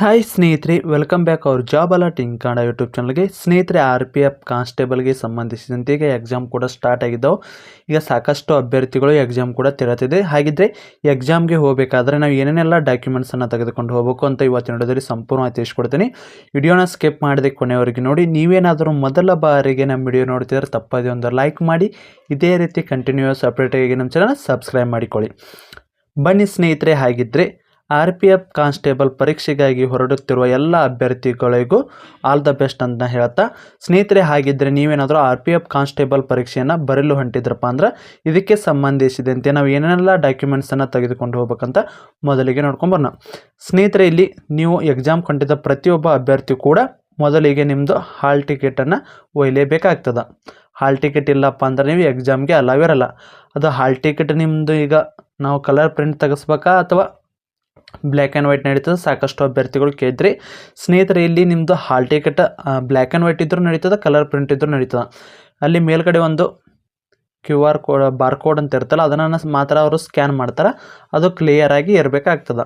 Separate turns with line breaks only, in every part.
Hi ಸ್ನೇಹಿತರೆ. Welcome back ಅವ್ರ job alerting Kannada YouTube ಚಾನಲ್ಗೆ ಸ್ನೇಹಿತರೆ ಆರ್ ಪಿ ಎಫ್ ಕಾನ್ಸ್ಟೇಬಲ್ಗೆ ಸಂಬಂಧಿಸಿದಂತೆ ಈಗ ಎಕ್ಸಾಮ್ ಕೂಡ ಸ್ಟಾರ್ಟ್ ಆಗಿದ್ದಾವೆ. ಈಗ ಸಾಕಷ್ಟು ಅಭ್ಯರ್ಥಿಗಳು ಎಕ್ಸಾಮ್ ಕೂಡ ತೆರತಿದೆ ಹಾಗಿದ್ರೆ ಎಕ್ಸಾಮ್ಗೆ ಹೋಗಬೇಕಾದ್ರೆ ನಾವು ಏನೇನೆಲ್ಲ ಡಾಕ್ಯುಮೆಂಟ್ಸನ್ನು ತೆಗೆದುಕೊಂಡು ಹೋಗಬೇಕು ಅಂತ ಇವತ್ತಿನ ವಿಡಿಯೋದಲ್ಲಿ ಸಂಪೂರ್ಣವಾಗಿ ತಿಳಿಸ್ಕೊಡ್ತೀನಿ. ವಿಡಿಯೋನ ಸ್ಕಿಪ್ ಮಾಡದೆ ಕೊನೆಯವರೆಗೆ ನೋಡಿ. ನೀವೇನಾದರೂ ಮೊದಲ ಬಾರಿಗೆ ನಮ್ಮ ವಿಡಿಯೋ ನೋಡ್ತಿದ್ರೆ ತಪ್ಪದೇ ಒಂದು ಲೈಕ್ ಮಾಡಿ. ಇದೇ ರೀತಿ ಕಂಟಿನ್ಯೂಸ್ ಅಪ್ಡೇಟಾಗಿ ನಮ್ಮ ಚಾನಲ್ ಸಬ್ಸ್ಕ್ರೈಬ್ ಮಾಡಿಕೊಳ್ಳಿ. ಬನ್ನಿ ಸ್ನೇಹಿತರೆ, ಹಾಗಿದ್ರೆ ಆರ್ ಪಿ ಎಫ್ ಕಾನ್ಸ್ಟೇಬಲ್ ಪರೀಕ್ಷೆಗಾಗಿ ಹೊರಡುತ್ತಿರುವ ಎಲ್ಲ ಅಭ್ಯರ್ಥಿಗಳಿಗೂ ಆಲ್ ದ ಬೆಸ್ಟ್ ಅಂತ ಹೇಳ್ತಾ, ಸ್ನೇಹಿತರೆ ಹಾಗಿದ್ದರೆ ನೀವೇನಾದರೂ ಆರ್ ಪಿ ಎಫ್ ಕಾನ್ಸ್ಟೇಬಲ್ ಪರೀಕ್ಷೆಯನ್ನು ಬರಲು ಹೊಂಟಿದ್ರಪ್ಪ ಅಂದ್ರೆ ಇದಕ್ಕೆ ಸಂಬಂಧಿಸಿದಂತೆ ನಾವು ಏನೇನೆಲ್ಲ ಡಾಕ್ಯುಮೆಂಟ್ಸನ್ನು ತೆಗೆದುಕೊಂಡು ಹೋಗ್ಬೇಕಂತ ಮೊದಲಿಗೆ ನೋಡ್ಕೊಂಬರೋಣ ಸ್ನೇಹಿತರೆ ಇಲ್ಲಿ ನೀವು ಎಕ್ಸಾಮ್ ಕಂಡಿದ್ದ ಪ್ರತಿಯೊಬ್ಬ ಅಭ್ಯರ್ಥಿ ಕೂಡ ಮೊದಲಿಗೆ ನಿಮ್ಮದು ಹಾಲ್ ಟಿಕೆಟನ್ನು ಒಯ್ಯಲೇಬೇಕಾಗ್ತದೆ ಹಾಲ್ ಟಿಕೆಟ್ ಇಲ್ಲಪ್ಪ ಅಂದ್ರೆ ನೀವು ಎಕ್ಸಾಮ್ಗೆ ಅಲಾವ್ ಇರಲ್ಲ. ಅದು ಹಾಲ್ ಟಿಕೆಟ್ ನಿಮ್ಮದು ಈಗ ನಾವು ಕಲರ್ ಪ್ರಿಂಟ್ ತೆಗೆಸ್ಬೇಕಾ ಅಥವಾ ಬ್ಲ್ಯಾಕ್ ಆ್ಯಂಡ್ ವೈಟ್ ನಡೀತದೆ. ಸಾಕಷ್ಟು ಅಭ್ಯರ್ಥಿಗಳು ಕೇಳಿದ್ರಿ. ಸ್ನೇಹಿತರೆ, ಇಲ್ಲಿ ನಿಮ್ಮದು hall ticket black and white ಇದ್ದರೂ ನಡೀತದೆ ಕಲರ್ ಪ್ರಿಂಟ್ ಇದ್ದರೂ ನಡೀತದೆ. ಅಲ್ಲಿ ಮೇಲ್ಗಡೆ ಒಂದು Q R code bar code ಅಂತ ಇರ್ತಲ್ಲ ಅದನ್ನು ಮಾತ್ರ ಅವರು ಸ್ಕ್ಯಾನ್ ಮಾಡ್ತಾರೆ. ಅದು ಕ್ಲಿಯರಾಗಿ ಇರಬೇಕಾಗ್ತದೆ.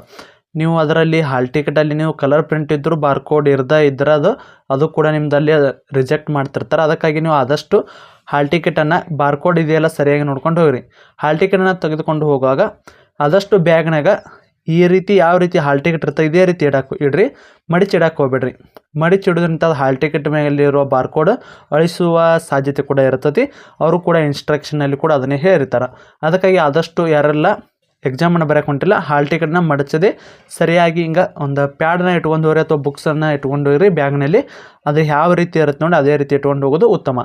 ನೀವು ಅದರಲ್ಲಿ ಹಾಲ್ ಟಿಕೆಟಲ್ಲಿ ನೀವು ಕಲರ್ ಪ್ರಿಂಟ್ ಇದ್ದರೂ ಬಾರ್ ಕೋಡ್ ಇರದೇ ಇದ್ದರೆ ಅದು ಅದು ಕೂಡ ನಿಮ್ಮದಲ್ಲಿ ರಿಜೆಕ್ಟ್ ಮಾಡ್ತಿರ್ತಾರೆ. ಅದಕ್ಕಾಗಿ ನೀವು ಆದಷ್ಟು ಹಾಲ್ ಟಿಕೆಟನ್ನು ಬಾರ್ ಕೋಡ್ ಇದೆಯಲ್ಲ ಸರಿಯಾಗಿ ನೋಡ್ಕೊಂಡು ಹೋಗ್ರಿ. ಹಾಲ್ ಟಿಕೆಟನ್ನು ತೆಗೆದುಕೊಂಡು ಹೋಗುವಾಗ ಆದಷ್ಟು ಬ್ಯಾಗ್ನಾಗ ಈ ರೀತಿ ಯಾವ ರೀತಿ ಹಾಲ್ ಟಿಕೆಟ್ ಇರ್ತದೆ, ಇದೇ ರೀತಿ ಇಡಕ್ಕೆ ಇಡ್ರಿ. ಮಡಿಚಿ ಇಡಕ್ಕೆ ಹೋಗ್ಬೇಡ್ರಿ. ಮಡಿಚಿ ಇಡೋದ್ರಿಂದ ಅದು ಹಾಲ್ ಟಿಕೆಟ್ ಮೇಲಿರೋ ಬಾರ್ಕೋಡ್ ಅಳಿಸುವ ಸಾಧ್ಯತೆ ಕೂಡ ಇರ್ತೈತಿ ಅವರು ಕೂಡ ಇನ್ಸ್ಟ್ರಕ್ಷನಲ್ಲಿ ಕೂಡ ಅದನ್ನೇ ಹೇಳಿರ್ತಾರೆ. ಅದಕ್ಕಾಗಿ ಆದಷ್ಟು ಯಾರೆಲ್ಲ ಎಕ್ಸಾಮನ್ನು ಬರೋಕೆ ಹೊಂಟಿಲ್ಲ, ಹಾಲ್ ಟಿಕೆಟ್ನ ಮಡಚದೆ ಸರಿಯಾಗಿ ಹಿಂಗೆ ಒಂದು ಪ್ಯಾಡನ್ನ ಇಟ್ಕೊಂಡು ಹೋಗ್ರಿ ಅಥವಾ ಬುಕ್ಸನ್ನು ಇಟ್ಕೊಂಡು ಹೋಗ್ರಿ ಬ್ಯಾಗ್ನಲ್ಲಿ. ಅದು ಯಾವ ರೀತಿ ಇರುತ್ತೆ ನೋಡಿ, ಅದೇ ರೀತಿ ಇಟ್ಕೊಂಡು ಹೋಗೋದು ಉತ್ತಮ.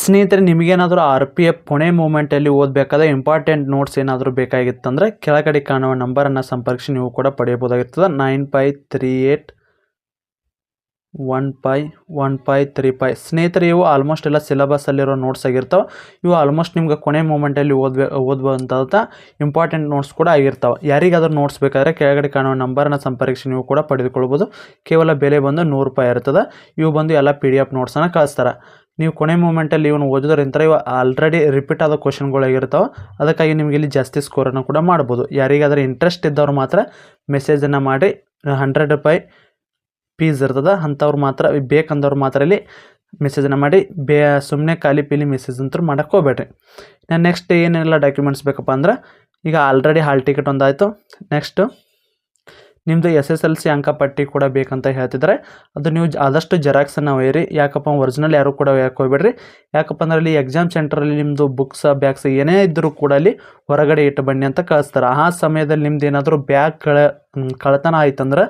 ಸ್ನೇಹಿತರೆ, ನಿಮಗೇನಾದರೂ ಆರ್ ಪಿ ಎಫ್ ಪುಣೆ ಮೂಮೆಂಟಲ್ಲಿ ಓದಬೇಕಾದ ಇಂಪಾರ್ಟೆಂಟ್ ನೋಟ್ಸ್ ಏನಾದರೂ ಬೇಕಾಗಿತ್ತಂದ್ರೆ ಕೆಳಗಡೆ ಕಾಣುವ ನಂಬರನ್ನು ಸಂಪರ್ಕಿಸಿ ನೀವು ಕೂಡ ಪಡೆಯಬಹುದಾಗಿರ್ತದೆ. Nine five three eight, one five one five three five ಸ್ನೇಹಿತರೆ, ಇವು ಆಲ್ಮೋಸ್ಟ್ ಎಲ್ಲ ಸಿಲೆಬಸ್ಸಲ್ಲಿರೋ ನೋಟ್ಸ್ ಆಗಿರ್ತಾವೆ. ಇವು ಆಲ್ಮೋಸ್ಟ್ ನಿಮ್ಗೆ ಕೊನೆ ಮೂಮೆಂಟಲ್ಲಿ ಓದ್ಬೇ ಓದ್ಬೋದಂಥ ಇಂಪಾರ್ಟೆಂಟ್ ನೋಟ್ಸ್ ಕೂಡ ಆಗಿರ್ತಾವೆ. ಯಾರಿಗಾದ್ರೂ ನೋಟ್ಸ್ ಬೇಕಾದರೆ ಕೆಳಗಡೆ ಕಾಣುವ ನಂಬರನ್ನು ಸಂಪರ್ಕಿಸಿ ನೀವು ಕೂಡ ಪಡೆದುಕೊಳ್ಬೋದು. ಕೇವಲ ಬೆಲೆ ಬಂದು ನೂರು ರೂಪಾಯಿ ಇರ್ತದೆ. ಇವು ಬಂದು ಎಲ್ಲ ಪಿ ಡಿ ಎಫ್ ನೋಟ್ಸನ್ನು ಕಳಿಸ್ತಾರೆ. ನೀವು ಕೊನೆ ಮೂಮೆಂಟಲ್ಲಿ ಇವನು ಓದಿದ್ರಂತಾರೆ ಇವ ಆಲ್ರೆಡಿ ರಿಪೀಟ್ ಆದ ಕ್ವಶನ್ಗಳಾಗಿರ್ತಾವೆ ಅದಕ್ಕಾಗಿ ನಿಮಗೆ ಇಲ್ಲಿ ಜಾಸ್ತಿ ಸ್ಕೋರನ್ನು ಕೂಡ ಮಾಡ್ಬೋದು. ಯಾರಿಗಾದ್ರೆ ಇಂಟ್ರೆಸ್ಟ್ ಇದ್ದವ್ರು ಮಾತ್ರ ಮೆಸೇಜನ್ನು ಮಾಡಿ ಹಂಡ್ರೆಡ್ ರೂಪಾಯಿ ಪೀಸ್ ಇರ್ತದೆ, ಅಂಥವ್ರು ಮಾತ್ರ, ಬೇಕಂದವ್ರು ಮಾತ್ರ ಇಲ್ಲಿ ಮೆಸೇಜನ್ನು ಮಾಡಿ, ಬೇ ಸುಮ್ಮನೆ ಖಾಲಿ ಪೀಲಿ ಮೆಸೇಜ್ ಅಂತೂ ಮಾಡಕ್ಕೆ ಹೋಗ್ಬೇಡ್ರಿ. ನಾನು ನೆಕ್ಸ್ಟ್ ಏನೆಲ್ಲ ಡಾಕ್ಯುಮೆಂಟ್ಸ್ ಬೇಕಪ್ಪ ಅಂದ್ರೆ, ಈಗ ಆಲ್ರೆಡಿ ಹಾಲ್ ಟಿಕೆಟ್ ಒಂದಾಯಿತು. ನೆಕ್ಸ್ಟು ನಿಮ್ಮದು ಎಸ್ ಎಸ್ ಎಲ್ ಸಿ ಅಂಕಪಟ್ಟಿ ಕೂಡ ಬೇಕಂತ ಹೇಳ್ತಿದ್ದಾರೆ. ಅದು ನೀವು ಆದಷ್ಟು ಜೆರಾಕ್ಸನ್ನು ಒಯ್ಯಿರಿ. ಯಾಕಪ್ಪ ಒರಿಜಿನಲ್ ಯಾರು ಕೂಡ ಯಾಕೆ ಹೋಗ್ಬೇಡ್ರಿ. ಯಾಕಪ್ಪ ಅಂದ್ರೆ ಅಲ್ಲಿ ಎಕ್ಸಾಮ್ ಸೆಂಟ್ರಲ್ಲಿ ನಿಮ್ಮದು ಬುಕ್ಸ್ ಬ್ಯಾಗ್ಸ್ ಏನೇ ಇದ್ದರೂ ಕೂಡ ಅಲ್ಲಿ ಹೊರಗಡೆ ಇಟ್ಟು ಬನ್ನಿ ಅಂತ ಕಳಿಸ್ತಾರೆ. ಆ ಸಮಯದಲ್ಲಿ ನಿಮ್ದು ಏನಾದರೂ ಬ್ಯಾಗ್ ಕಳೆ ಕಳೆತನ ಕಳ್ತನ ಆಯ್ತಂದ್ರೆ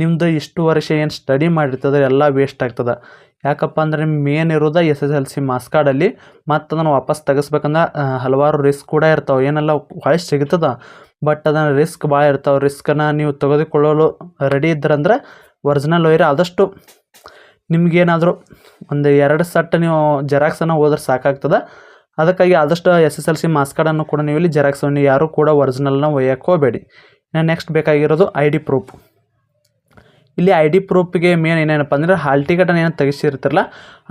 ನಿಮ್ಮದು ಇಷ್ಟು ವರ್ಷ ಏನು ಸ್ಟಡಿ ಮಾಡಿರ್ತದೆ, ಎಲ್ಲ ವೇಸ್ಟ್ ಆಗ್ತದೆ. ಯಾಕಪ್ಪ ಅಂದರೆ ನಿಮ್ಗೆ ಮೇನ್ ಇರೋದು S S L C marks ಕಾರ್ಡಲ್ಲಿ ಮತ್ತು ಅದನ್ನು ವಾಪಸ್ ತೆಗೆಸ್ಬೇಕಂದ್ರೆ ಹಲವಾರು ರಿಸ್ಕ್ ಕೂಡ ಇರ್ತಾವೆ. ಏನೆಲ್ಲ ವಾಯ್ಸ್ ಸಿಗ್ತದೆ ಬಟ್ ಅದನ್ನು ರಿಸ್ಕ್ ಭಾಳ ಇರ್ತಾವೆ. ರಿಸ್ಕನ್ನು ನೀವು ತೆಗೆದುಕೊಳ್ಳಲು ರೆಡಿ ಇದ್ರಂದ್ರೆ ಒರಿಜಿನಲ್ ಒಯ್ಯಿರಿ ಆದಷ್ಟು ನಿಮಗೇನಾದರೂ ಒಂದು ಎರಡು ಸಟ್ ನೀವು ಜೆರಾಕ್ಸನ್ನು ಹೋದ್ರೆ ಸಾಕಾಗ್ತದೆ. ಅದಕ್ಕಾಗಿ ಆದಷ್ಟು S S L C marks ಕಾರ್ಡನ್ನು ಕೂಡ ನೀವು ಇಲ್ಲಿ ಜೆರಾಕ್ಸನ್ನು ಯಾರೂ ಕೂಡ ಒರಿಜಿನಲ್ನ ಒಯ್ಯಕ್ಕೆ ಹೋಗಬೇಡಿ. ನೆಕ್ಸ್ಟ್ ಬೇಕಾಗಿರೋದು ಐ ಡಿ ಪ್ರೂಫ್ ಇಲ್ಲಿ ಐ ಡಿ ಪ್ರೂಫ್ಗೆ ಮೇನ್ ಏನೇನಪ್ಪ ಅಂದ್ರೆ ಹಾಲ್ ಟಿಕೆಟನ್ನು ಏನು ತೆಗೆಸಿರ್ತಾರಲ್ಲ,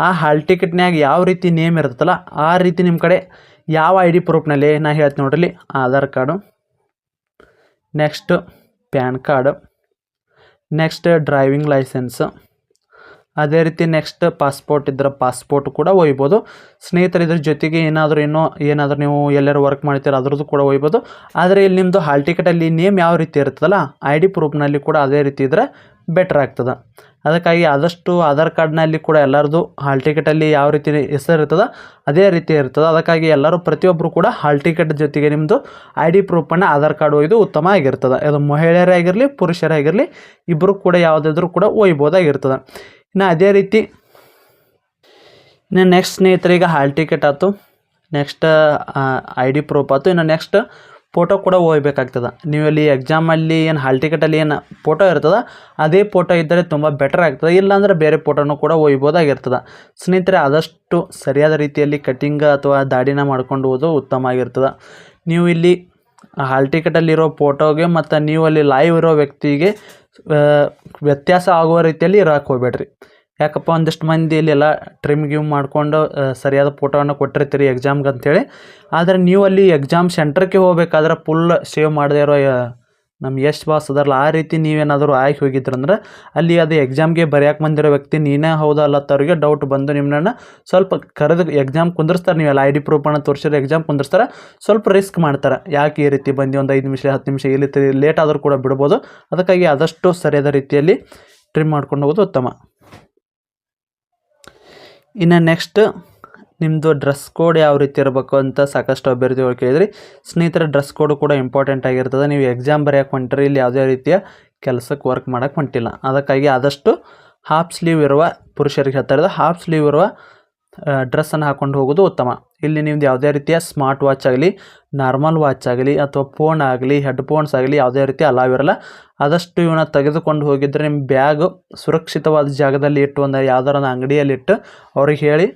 ಆ ಹಾಲ್ ಟಿಕೆಟ್ನ್ಯಾಗ ಯಾವ ರೀತಿ ನೇಮ್ ಇರ್ತಲ್ಲ ಆ ರೀತಿ ನಿಮ್ಮ ಕಡೆ ಯಾವ ಐ ಡಿ ಪ್ರೂಫ್ನಲ್ಲಿ ನಾ ಹೇಳ್ತೀನಿ ನೋಡ್ರಿ Aadhaar card next PAN card next driving licence ಅದೇ ರೀತಿ ನೆಕ್ಸ್ಟ್ ಪಾಸ್ಪೋರ್ಟ್ ಇದ್ರೆ ಪಾಸ್ಪೋರ್ಟ್ ಕೂಡ ಒಯ್ಬೋದು ಸ್ನೇಹಿತರು ಇದ್ರ ಜೊತೆಗೆ ಏನಾದರೂ ಇನ್ನೂ ಏನಾದರೂ ನೀವು ಎಲ್ಲರೂ ವರ್ಕ್ ಮಾಡ್ತೀರ ಅದ್ರದ್ದು ಕೂಡ ಒಯ್ಬೋದು, ಆದರೆ ಇಲ್ಲಿ ನಿಮ್ಮದು ಹಾಲ್ ಟಿಕೆಟಲ್ಲಿ ನೇಮ್ ಯಾವ ರೀತಿ ಇರ್ತದಲ್ಲ ಐ ಡಿ ಪ್ರೂಫ್ನಲ್ಲಿ ಕೂಡ ಅದೇ ರೀತಿ ಇದ್ದರೆ ಬೆಟ್ರ್ ಆಗ್ತದೆ. ಅದಕ್ಕಾಗಿ ಆದಷ್ಟು ಆಧಾರ್ ಕಾರ್ಡ್ನಲ್ಲಿ ಕೂಡ ಎಲ್ಲರದು ಹಾಲ್ ಟಿಕೆಟಲ್ಲಿ ಯಾವ ರೀತಿ ಹೆಸರು ಇರ್ತದೆ ಅದೇ ರೀತಿ ಇರ್ತದೆ. ಅದಕ್ಕಾಗಿ ಎಲ್ಲರೂ ಪ್ರತಿಯೊಬ್ಬರು ಕೂಡ ಹಾಲ್ ಟಿಕೆಟ್ ಜೊತೆಗೆ ನಿಮ್ಮದು ಐ ಡಿ ಪ್ರೂಫನ್ನು ಆಧಾರ್ ಕಾರ್ಡ್ ಒಯ್ದು ಉತ್ತಮ ಆಗಿರ್ತದೆ. ಅದು ಮಹಿಳೆಯರೇ ಆಗಿರಲಿ, ಪುರುಷರೇ ಆಗಿರಲಿ ಇಬ್ಬರು ಕೂಡ ಯಾವುದಾದ್ರೂ ಕೂಡ ಒಯ್ಬೋದಾಗಿರ್ತದೆ. ಇನ್ನು ಅದೇ ರೀತಿ ಇನ್ನು ನೆಕ್ಸ್ಟ್ ಸ್ನೇಹಿತರಿಗೆ ಹಾಲ್ ಟಿಕೆಟ್ ಆಯ್ತು. ನೆಕ್ಸ್ಟ್ ಐ ಡಿ ಪ್ರೂಫ್ ಆಯ್ತು. ಇನ್ನು ನೆಕ್ಸ್ಟ್ ಫೋಟೋ ಕೂಡ ಒಯ್ಬೇಕಾಗ್ತದೆ ನೀವು ಅಲ್ಲಿ ಎಕ್ಸಾಮಲ್ಲಿ ಏನು ಹಾಲ್ ಟಿಕೆಟಲ್ಲಿ ಏನು ಫೋಟೋ ಇರ್ತದೆ, ಅದೇ ಫೋಟೋ ಇದ್ದರೆ ತುಂಬ ಬೆಟರ್ ಆಗ್ತದೆ. ಇಲ್ಲಾಂದರೆ ಬೇರೆ ಫೋಟೋನು ಕೂಡ ಒಯ್ಬೋದಾಗಿರ್ತದೆ ಸ್ನೇಹಿತರೆ, ಆದಷ್ಟು ಸರಿಯಾದ ರೀತಿಯಲ್ಲಿ ಕಟಿಂಗ್ ಅಥವಾ ದಾಡಿನ ಮಾಡ್ಕೊಂಡು ಹೋದು ಉತ್ತಮ ಆಗಿರ್ತದೆ. ನೀವು ಇಲ್ಲಿ ಹಾಲ್ ಟಿಕೆಟಲ್ಲಿರೋ ಫೋಟೋಗೆ ಮತ್ತು ನೀವು ಅಲ್ಲಿ ಲೈವ್ ಇರೋ ವ್ಯಕ್ತಿಗೆ ವ್ಯತ್ಯಾಸ ಆಗುವ ರೀತಿಯಲ್ಲಿ ಇರೋಕೆ ಹೋಗ್ಬೇಡ್ರಿ. ಯಾಕಪ್ಪ ಒಂದಿಷ್ಟು ಮಂದಿ ಇಲ್ಲೆಲ್ಲ ಟ್ರಿಮ್ ಗಿಮ್ ಮಾಡಿಕೊಂಡು ಸರಿಯಾದ ಫೋಟೋವನ್ನು ಕೊಟ್ಟಿರ್ತೀರಿ ಎಕ್ಸಾಮ್ಗೆ ಅಂಥೇಳಿ. ಆದರೆ ನೀವು ಅಲ್ಲಿ ಎಕ್ಸಾಮ್ ಸೆಂಟ್ರಕ್ಕೆ ಹೋಗ್ಬೇಕಾದ್ರೆ ಫುಲ್ ಸೇವ್ ಮಾಡದೇ ಇರೋ ನಮ್ಮ ಎಷ್ಟು ಬಾಸ್ ಅದಾರಲ್ಲ, ಆ ರೀತಿ ನೀವೇನಾದರೂ ಆಗಿ ಹೋಗಿದ್ರಂದ್ರೆ ಅಲ್ಲಿ ಅದು ಎಕ್ಸಾಮ್ಗೆ ಬರೆಯಕ್ಕೆ ಬಂದಿರೋ ವ್ಯಕ್ತಿ ನೀನೇ ಹೌದಾ ಅಲ್ಲ ಅವ್ರಿಗೆ ಡೌಟ್ ಬಂದು ನಿಮ್ಮನ್ನ ಸ್ವಲ್ಪ ಕರೆದು ಎಕ್ಸಾಮ್ ಕುಂದಿರ್ಸ್ತಾರೆ. ನೀವೆಲ್ಲ ಐ ಡಿ ಪ್ರೂಫನ್ನು ತೋರಿಸಿದ್ರೆ ಎಕ್ಸಾಮ್ ಕುಂದಿರ್ಸ್ತಾರೆ. ಸ್ವಲ್ಪ ರಿಸ್ಕ್ ಮಾಡ್ತಾರೆ. ಯಾಕೆ ಈ ರೀತಿ ಬಂದು? ಒಂದು ಐದು ನಿಮಿಷ, ಹತ್ತು ನಿಮಿಷ ಈ ರೀತಿ ಲೇಟ್ ಆದರೂ ಕೂಡ ಬಿಡ್ಬೋದು. ಅದಕ್ಕಾಗಿ ಆದಷ್ಟು ಸರಿಯಾದ ರೀತಿಯಲ್ಲಿ ಟ್ರಿಮ್ ಮಾಡ್ಕೊಂಡು ಹೋಗೋದು ಉತ್ತಮ. ಇನ್ನು ನೆಕ್ಸ್ಟ್ ನಿಮ್ಮದು ಡ್ರೆಸ್ ಕೋಡ್ ಯಾವ ರೀತಿ ಇರಬೇಕು ಅಂತ ಸಾಕಷ್ಟು ಅಭ್ಯರ್ಥಿಗಳು ಕೇಳಿದ್ರಿ. ಸ್ನೇಹಿತರ ಡ್ರೆಸ್ ಕೋಡ್ ಕೂಡ ಇಂಪಾರ್ಟೆಂಟ್ ಆಗಿರ್ತದೆ. ನೀವು ಎಕ್ಸಾಮ್ ಬರೆಯೋಕೆ ಹೊಂಟ್ರಿ, ಇಲ್ಲಿ ಯಾವುದೇ ರೀತಿಯ ಕೆಲಸಕ್ಕೆ ವರ್ಕ್ ಮಾಡೋಕ್ಕೆ ಹೊಂಟಿಲ್ಲ. ಅದಕ್ಕಾಗಿ ಆದಷ್ಟು ಹಾಫ್ ಸ್ಲೀವ್ ಇರುವ ಪುರುಷರಿಗೆ ಹೇಳ್ತಾ ಹಾಫ್ ಸ್ಲೀವ್ ಇರುವ ಡ್ರೆಸ್ಸನ್ನು ಹಾಕ್ಕೊಂಡು ಹೋಗೋದು ಉತ್ತಮ. ಇಲ್ಲಿ ನಿಮ್ದು ಯಾವುದೇ ರೀತಿಯ ಸ್ಮಾರ್ಟ್ ವಾಚ್ ಆಗಲಿ, ನಾರ್ಮಲ್ ವಾಚ್ ಆಗಲಿ ಅಥವಾ ಫೋನ್ ಆಗಲಿ, ಹೆಡ್ಫೋನ್ಸ್ ಆಗಲಿ ಯಾವುದೇ ರೀತಿ ಅಲಾವ್ ಇರಲ್ಲ. ಆದಷ್ಟು ಇವನ್ನ ತೆಗೆದುಕೊಂಡು ಹೋಗಿದ್ರೆ ನಿಮ್ಮ ಬ್ಯಾಗ್ ಸುರಕ್ಷಿತವಾದ ಜಾಗದಲ್ಲಿ ಇಟ್ಟು ಒಂದು ಯಾವ್ದಾರ ಒಂದು ಅಂಗಡಿಯಲ್ಲಿ ಇಟ್ಟು ಅವ್ರಿಗೆ ಹೇಳಿ,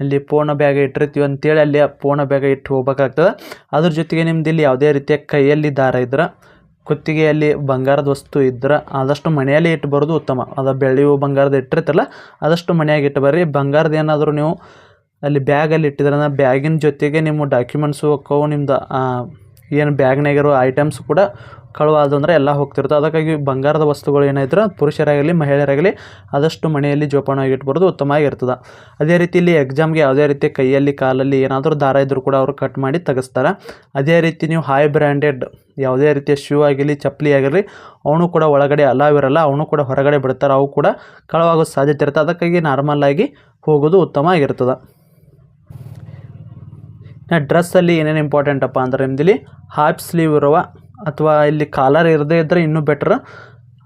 ಇಲ್ಲಿ ಪೂರ್ಣ ಬ್ಯಾಗ್ ಇಟ್ಟಿರ್ತೀವಿ ಅಂತೇಳಿ ಅಲ್ಲಿ ಆ ಬ್ಯಾಗ ಇಟ್ಟು ಹೋಗ್ಬೇಕಾಗ್ತದೆ. ಅದ್ರ ಜೊತೆಗೆ ನಿಮ್ದು ಇಲ್ಲಿ ಯಾವುದೇ ರೀತಿಯ ಕೈಯಲ್ಲಿ ದಾರ ಇದ್ರೆ, ಕುತ್ತಿಗೆಯಲ್ಲಿ ಬಂಗಾರದ ವಸ್ತು ಇದ್ರೆ, ಆದಷ್ಟು ಮನೆಯಲ್ಲಿ ಇಟ್ಟು ಬರೋದು ಉತ್ತಮ. ಅದು ಬೆಳ್ಳಿ ಬಂಗಾರದ ಇಟ್ಟಿರ್ತಲ್ಲ ಆದಷ್ಟು ಮನೆಯಾಗಿ ಇಟ್ಟು ಬರ್ರಿ ಬಂಗಾರದ ಏನಾದರೂ ನೀವು ಅಲ್ಲಿ ಬ್ಯಾಗಲ್ಲಿ ಇಟ್ಟಿದ್ರನ್ನ ಬ್ಯಾಗಿನ ಜೊತೆಗೆ ನಿಮ್ಮ ಡಾಕ್ಯುಮೆಂಟ್ಸು ಹೋಕ್ಕವು ನಿಮ್ದು ಏನು ಬ್ಯಾಗ್ನಾಗಿರೋ ಐಟಮ್ಸ್ ಕೂಡ ಕಳುವಾದು ಅಂದರೆ ಎಲ್ಲ ಹೋಗ್ತಿರ್ತವೆ ಅದಕ್ಕಾಗಿ ಬಂಗಾರದ ವಸ್ತುಗಳು ಏನಾಯ್ತು ಪುರುಷರಾಗಲಿ, ಮಹಿಳೆಯರಾಗಲಿ ಆದಷ್ಟು ಮನೆಯಲ್ಲಿ ಜೋಪಾನವಾಗಿ ಇಟ್ಬಾರ್ದು ಉತ್ತಮವಾಗಿರ್ತದೆ. ಅದೇ ರೀತಿ ಇಲ್ಲಿ ಎಕ್ಸಾಮ್ಗೆ ಯಾವುದೇ ರೀತಿ ಕೈಯಲ್ಲಿ, ಕಾಲಲ್ಲಿ ಏನಾದರೂ ದಾರ ಇದ್ದರೂ ಕೂಡ ಅವರು ಕಟ್ ಮಾಡಿ ತೆಗೆಸ್ತಾರೆ. ಅದೇ ರೀತಿ ನೀವು ಹೈ ಬ್ರ್ಯಾಂಡೆಡ್ ಯಾವುದೇ ರೀತಿಯ ಶೂ ಆಗಿರಲಿ, ಚಪ್ಪಲಿ ಆಗಿರಲಿ, ಅವನು ಕೂಡ ಒಳಗಡೆ ಅಲಾವ್ ಇರಲ್ಲ ಅವನು ಕೂಡ ಹೊರಗಡೆ ಬಿಡ್ತಾರೆ. ಅವು ಕೂಡ ಕಳವಾಗೋ ಸಾಧ್ಯತೆ ಇರ್ತದೆ ಅದಕ್ಕಾಗಿ ನಾರ್ಮಲ್ ಆಗಿ ಹೋಗೋದು ಉತ್ತಮ ಆಗಿರ್ತದೆ ನಾ ಡ್ರೆಸ್ಸಲ್ಲಿ ಏನೇನು ಇಂಪಾರ್ಟೆಂಟಪ್ಪ ಅಂದ್ರೆ ನಿಮ್ದಿಲ್ಲಿ ಹಾಫ್ ಸ್ಲೀವ್ ಇರುವ ಅಥವಾ ಇಲ್ಲಿ ಕಾಲರ್ ಇರದೇ ಇದ್ದರೆ ಇನ್ನೂ ಬೆಟ್ರ್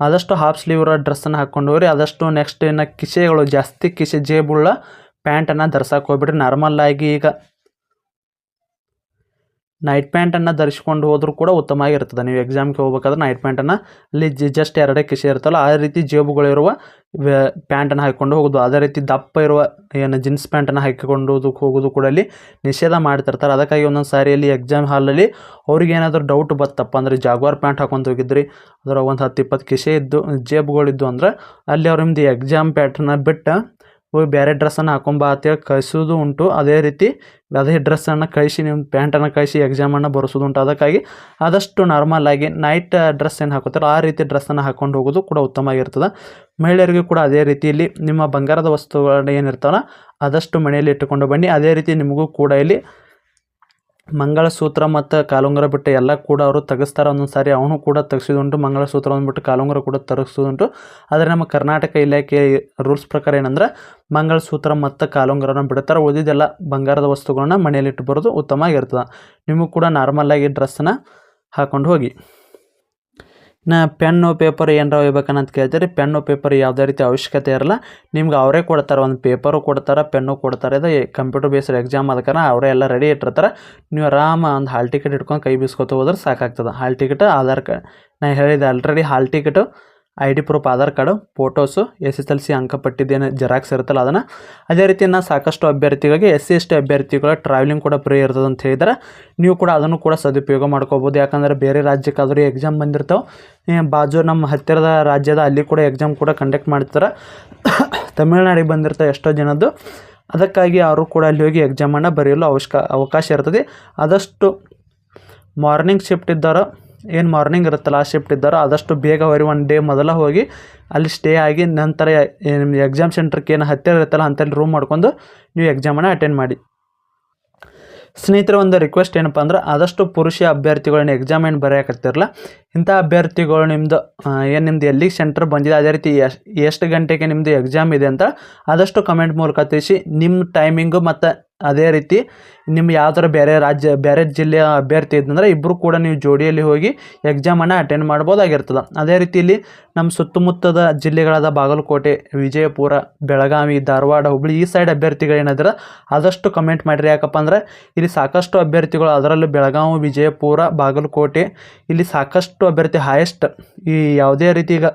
ಆದಷ್ಟು ಹಾಫ್ ಸ್ಲೀವ್ ಇರೋ ಡ್ರೆಸ್ಸನ್ನು ಹಾಕ್ಕೊಂಡು ಹೋಗ್ರಿ. ಆದಷ್ಟು ನೆಕ್ಸ್ಟ್ ಇನ್ನು ಕಿಸೆಗಳು ಜಾಸ್ತಿ ಕಿಸೆ ಜೇಬುಳ್ಳ ಪ್ಯಾಂಟನ್ನು ಧರ್ಸಕ್ಕೆ ಹೋಗ್ಬಿಡ್ರಿ. ನಾರ್ಮಲ್ಲಾಗಿ ಈಗ ನೈಟ್ ಪ್ಯಾಂಟನ್ನು ಧರಿಸ್ಕೊಂಡು ಹೋದರೂ ಕೂಡ ಉತ್ತಮವಾಗಿರ್ತದೆ ನೀವು ಎಕ್ಸಾಮ್ಗೆ ಹೋಗ್ಬೇಕಾದ್ರೆ ನೈಟ್ ಪ್ಯಾಂಟನ್ನು ಅಲ್ಲಿ ಜಸ್ಟ್ ಎರಡೇ ಕಿಸೆ ಇರ್ತಲ್ಲ ಆ ರೀತಿ ಜೇಬುಗಳಿರುವ ಪ್ಯಾಂಟನ್ನು ಹಾಕ್ಕೊಂಡು ಹೋಗೋದು ಅದೇ ರೀತಿ ದಪ್ಪ ಇರುವ, ಏನು ಜೀನ್ಸ್ ಪ್ಯಾಂಟನ್ನು ಹಾಕಿಕೊಂಡು ಹೋಗೋದು ಕೂಡ ಅಲ್ಲಿ ನಿಷೇಧ ಮಾಡ್ತಿರ್ತಾರೆ. ಅದಕ್ಕಾಗಿ ಒಂದೊಂದು ಸಾರಿಯಲ್ಲಿ ಎಕ್ಸಾಮ್ ಹಾಲಲ್ಲಿ ಅವ್ರಿಗೆ ಏನಾದರೂ ಡೌಟ್ ಬತ್ತಪ್ಪ ಅಂದರೆ ಜಾಗ್ವಾರ್ ಪ್ಯಾಂಟ್ ಹಾಕೊಂಡು ಹೋಗಿದ್ರಿ ಅದರ ಒಂದು ಹತ್ತು ಇಪ್ಪತ್ತು ಕಿಸೆ ಇದ್ದು, ಜೇಬುಗಳಿದ್ದು ಅಂದ್ರೆ ಅಲ್ಲಿ ಅವ್ರ ನಿಮ್ದು ಎಕ್ಸಾಮ್ ಪ್ಯಾಟ್ರನ್ನ ಬಿಟ್ಟು ಹೋಗಿ ಬೇರೆ ಡ್ರೆಸ್ಸನ್ನು ಹಾಕೊಂಬ ಅಂತೇಳಿ ಕಳಿಸೋದು ಉಂಟು. ಅದೇ ರೀತಿ ಅದೇ ಡ್ರೆಸ್ಸನ್ನು ಕಳಿಸಿ ನಿಮ್ಮ ಪ್ಯಾಂಟನ್ನು ಕಳಿಸಿ ಎಕ್ಸಾಮನ್ನು ಬರೆಸೋದು ಉಂಟು. ಅದಕ್ಕಾಗಿ ಆದಷ್ಟು ನಾರ್ಮಲ್ ಆಗಿ ನೈಟ್ ಡ್ರೆಸ್ ಏನು ಹಾಕೋತಾರೋ ಆ ರೀತಿ ಡ್ರೆಸ್ಸನ್ನು ಹಾಕೊಂಡು ಹೋಗೋದು ಕೂಡ ಉತ್ತಮ ಆಗಿರ್ತದೆ. ಮಹಿಳೆಯರಿಗೂ ಕೂಡ ಅದೇ ರೀತಿಯಲ್ಲಿ ನಿಮ್ಮ ಬಂಗಾರದ ವಸ್ತುಗಳನ್ನ ಏನಿರ್ತಾವಲ್ಲ ಆದಷ್ಟು ಮನೆಯಲ್ಲಿ ಇಟ್ಟುಕೊಂಡು ಬನ್ನಿ. ಅದೇ ರೀತಿ ನಿಮಗೂ ಕೂಡ ಇಲ್ಲಿ ಮಂಗಳಸೂತ್ರ ಮತ್ತು ಕಾಲುಂಗರ ಬಿಟ್ಟು ಎಲ್ಲ ಕೂಡ ಅವರು ತೆಗೆಸ್ತಾರೆ ಒಂದೊಂದು ಸಾರಿ. ಅವನು ಕೂಡ ತೆಗೆಸಿದುಂಟು ಮಂಗಳಸೂತ್ರ ಅಂದ್ಬಿಟ್ಟು ಕಾಲುಂಗರ ಕೂಡ ತರಿಸೋದುಂಟು ಆದರೆ ನಮ್ಮ ಕರ್ನಾಟಕ ಇಲಾಖೆ ರೂಲ್ಸ್ ಪ್ರಕಾರ ಏನಂದ್ರೆ, ಮಂಗಳಸೂತ್ರ ಮತ್ತು ಕಾಲುಂಗರನ್ನು ಬಿಡ್ತಾರೆ. ಉಳಿದಿದ್ದೆಲ್ಲ ಬಂಗಾರದ ವಸ್ತುಗಳನ್ನ ಮನೆಯಲ್ಲಿ ಇಟ್ಟು ಬರೋದು ಉತ್ತಮ ಆಗಿರ್ತದೆ ನಿಮಗೂ ಕೂಡ ನಾರ್ಮಲಾಗಿ ಡ್ರೆಸ್ಸನ್ನು ಹಾಕ್ಕೊಂಡು ಹೋಗಿ. ನಾ ಪೆನ್ನು, ಪೇಪರ್ ಏನರ ಒಯ್ಬೇಕನ್ನಂತ ಕೇಳ್ತೀರಿ. ಪೆನ್ನು, ಪೇಪರ್ ಯಾವುದೇ ರೀತಿ ಅವಶ್ಯಕತೆ ಇರಲ್ಲ. ನಿಮ್ಗೆ ಅವರೇ ಕೊಡ್ತಾರೆ. ಒಂದು ಪೇಪರು ಕೊಡ್ತಾರೆ, ಪೆನ್ನು ಕೊಡ್ತಾರೆ. ಇದು ಕಂಪ್ಯೂಟರ್ ಬೇಸ್ಡ್ ಎಕ್ಸಾಮ್ ಅದಕ್ಕೆ ಅವರೇ ಎಲ್ಲ ರೆಡಿ ಇಟ್ಟಿರ್ತಾರೆ. ನೀವು ಆರಾಮ ಒಂದು ಹಾಲ್ ಟಿಕೆಟ್ ಇಟ್ಕೊಂಡು ಕೈ ಬೀಸ್ಕೊತ ಹೋದ್ರೆ ಸಾಕಾಗ್ತದೆ. ಹಾಲ್ ಟಿಕೆಟ್ ಆಧಾರ್ ಕಾರ್ಡ್ ನಾನು ಹೇಳಿದೆ already hall ticket I D proof, Aadhaar card, photos, S S L C ಅಂಕಪಟ್ಟಿದ್ದೇನು, xerox ಇರುತ್ತಲ್ಲ ಅದನ್ನು. ಅದೇ ರೀತಿ ನಾ ಸಾಕಷ್ಟು ಅಭ್ಯರ್ಥಿಗಳಿಗೆ ಎಸ್ ಸಿ ಎಸ್ ಟಿ ಅಭ್ಯರ್ಥಿಗಳ ಟ್ರಾವೆಲಿಂಗ್ ಕೂಡ ಫ್ರೀ ಇರ್ತದೆ ಅಂತ ಹೇಳಿದರೆ ನೀವು ಕೂಡ ಅದನ್ನು ಕೂಡ ಸದುಪಯೋಗ ಮಾಡ್ಕೋಬೋದು. ಯಾಕಂದರೆ ಬೇರೆ ರಾಜ್ಯಕ್ಕಾದರೂ ಎಕ್ಸಾಮ್ ಬಂದಿರ್ತಾವೆ. ಬಾಜು ನಮ್ಮ ಹತ್ತಿರದ ರಾಜ್ಯದ ಅಲ್ಲಿ ಕೂಡ ಎಕ್ಸಾಮ್ ಕೂಡ ಕಂಡಕ್ಟ್ ಮಾಡ್ತಾರೆ. ತಮಿಳ್ನಾಡಿಗೆ ಬಂದಿರ್ತಾವೆ ಎಷ್ಟೋ ಜನದ್ದು. ಅದಕ್ಕಾಗಿ ಅವರು ಕೂಡ ಅಲ್ಲಿ ಹೋಗಿ ಎಕ್ಸಾಮನ್ನು ಬರೆಯಲು ಅವಶ್ಯ ಅವಕಾಶ ಇರ್ತದೆ. ಆದಷ್ಟು ಮಾರ್ನಿಂಗ್ ಶಿಫ್ಟ್ ಇದ್ದವರು ಏನು ಮಾರ್ನಿಂಗ್ ಇರುತ್ತಲ್ಲ, ಆ ಶಿಫ್ಟ್ ಇದ್ದಾರೋ ಆದಷ್ಟು ಬೇಗ ಹೊರಿ ಒನ್ ಡೇ ಮೊದಲ ಹೋಗಿ, ಅಲ್ಲಿ ಸ್ಟೇ ಆಗಿ ನಂತರ ನಿಮ್ಮ ಎಕ್ಸಾಮ್ ಸೆಂಟ್ರಿಗೆ ಏನು ಹತ್ತಿರ ಇರುತ್ತಲ್ಲ, ಅಂತಲ್ಲಿ ರೂಮ್ ಮಾಡ್ಕೊಂಡು ನೀವು ಎಕ್ಸಾಮನ್ನು ಅಟೆಂಡ್ ಮಾಡಿ. ಸ್ನೇಹಿತರ, ಒಂದು ರಿಕ್ವೆಸ್ಟ್ ಏನಪ್ಪ ಅಂದ್ರೆ, ಆದಷ್ಟು ಪುರುಷ ಅಭ್ಯರ್ಥಿಗಳನ್ನ ಎಕ್ಸಾಮ್ ಏನು ಬರೆಯಕತ್ತಿರಲ್ಲ, ಇಂಥ ಅಭ್ಯರ್ಥಿಗಳು ನಿಮ್ಮದು ಏನು ನಿಮ್ಮದು ಎಲ್ಲಿಗೆ ಸೆಂಟರ್ ಬಂದಿದೆ, ಅದೇ ರೀತಿ ಎಷ್ಟು ಗಂಟೆಗೆ ನಿಮ್ಮದು ಎಕ್ಸಾಮ್ ಇದೆ ಅಂತ ಆದಷ್ಟು ಕಮೆಂಟ್ ಮೂಲಕ ತಿಳಿಸಿ ನಿಮ್ಮ ಟೈಮಿಂಗು ಮತ್ತು ಅದೇ ರೀತಿ ನಿಮ್ಮ ಯಾವ ಬೇರೆ ರಾಜ್ಯ, ಬೇರೆ ಜಿಲ್ಲೆಯ ಅಭ್ಯರ್ಥಿ ಇದ್ದಂದ್ರೆ ಇಬ್ಬರು ಕೂಡ ನೀವು ಜೋಡಿಯಲ್ಲಿ ಹೋಗಿ ಎಕ್ಸಾಮನ್ನು ಅಟೆಂಡ್ ಮಾಡ್ಬೋದಾಗಿರ್ತದೆ. ಅದೇ ರೀತಿ ಇಲ್ಲಿ ನಮ್ಮ ಸುತ್ತಮುತ್ತದ ಜಿಲ್ಲೆಗಳಾದ ಬಾಗಲಕೋಟೆ, ವಿಜಯಪುರ, ಬೆಳಗಾವಿ, ಧಾರವಾಡ ಹುಬ್ಬಳ್ಳಿ ಈ ಸೈಡ್ ಅಭ್ಯರ್ಥಿಗಳು ಏನಾದ್ರೆ ಆದಷ್ಟು ಕಮೆಂಟ್ ಮಾಡಿರಿ. ಯಾಕಪ್ಪ ಅಂದರೆ ಇಲ್ಲಿ ಸಾಕಷ್ಟು ಅಭ್ಯರ್ಥಿಗಳು ಅದರಲ್ಲೂ ಬೆಳಗಾವಿ, ವಿಜಯಪುರ, ಬಾಗಲಕೋಟೆ ಇಲ್ಲಿ ಸಾಕಷ್ಟು ಅಭ್ಯರ್ಥಿ ಹೈಯೆಸ್ಟ್ ಈ ಯಾವುದೇ ರೀತಿ ಈಗ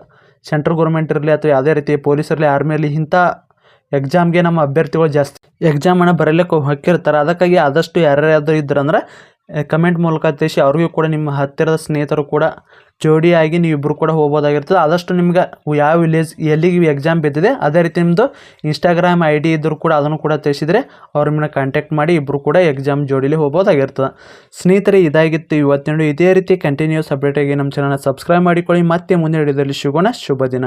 ಸೆಂಟ್ರಲ್ ಗೌರ್ಮೆಂಟ್ ಇರಲಿ ಅಥವಾ ಯಾವುದೇ ರೀತಿ ಪೊಲೀಸ್ ಇರಲಿ ಆರ್ಮಿ ಇರಲಿ ಇಂಥ ಎಕ್ಸಾಮ್ಗೆ ನಮ್ಮ ಅಭ್ಯರ್ಥಿಗಳು ಜಾಸ್ತಿ. ಎಕ್ಸಾಮ್ ಎಕ್ಸಾಮನ್ನು ಬರಲಿಕ್ಕೆ ಹೊಕ್ಕಿರ್ತಾರೆ. ಅದಕ್ಕಾಗಿ ಆದಷ್ಟು ಯಾರ್ಯಾರು ಇದ್ರಂದ್ರೆ ಕಮೆಂಟ್ ಮೂಲಕ ತಿಳಿಸಿ ಅವ್ರಿಗೂ ಕೂಡ ನಿಮ್ಮ ಹತ್ತಿರದ ಸ್ನೇಹಿತರು ಕೂಡ ಜೋಡಿಯಾಗಿ ನೀವು ಇಬ್ಬರು ಕೂಡ ಹೋಗ್ಬೋದಾಗಿರ್ತದೆ. ಆದಷ್ಟು ನಿಮ್ಗೆ ಯಾವ ವಿಲೇಜ್ ಎಲ್ಲಿಗೆ ಎಕ್ಸಾಮ್ ಬಿದ್ದಿದೆ, ಅದೇ ರೀತಿ ನಿಮ್ಮದು ಇನ್ಸ್ಟಾಗ್ರಾಮ್ ಐ ಡಿ ಇದ್ದರೂ ಕೂಡ ಅದನ್ನು ಕೂಡ ತಿಳಿಸಿದರೆ ಅವ್ರ ನಿಮ್ಮನ್ನ ಕಾಂಟ್ಯಾಕ್ಟ್ ಮಾಡಿ ಇಬ್ಬರು ಕೂಡ ಎಕ್ಸಾಮ್ ಜೋಡಿಲಿ ಹೋಗ್ಬೋದಾಗಿರ್ತದೆ. ಸ್ನೇಹಿತರೆ, ಇದಾಗಿತ್ತು ಇವತ್ತಿನ ಇದೇ ರೀತಿ ಕಂಟಿನ್ಯೂಸ್ ಅಪ್ಡೇಟಾಗಿ ನಮ್ಮ ಚಾನಲ್ನ ಸಬ್ಸ್ಕ್ರೈಬ್ ಮಾಡಿಕೊಳ್ಳಿ. ಮತ್ತೆ ಮುಂದಿನ ವಿಡಿಯೋದಲ್ಲಿ ಸಿಗೋಣ. ಶುಭ ದಿನ.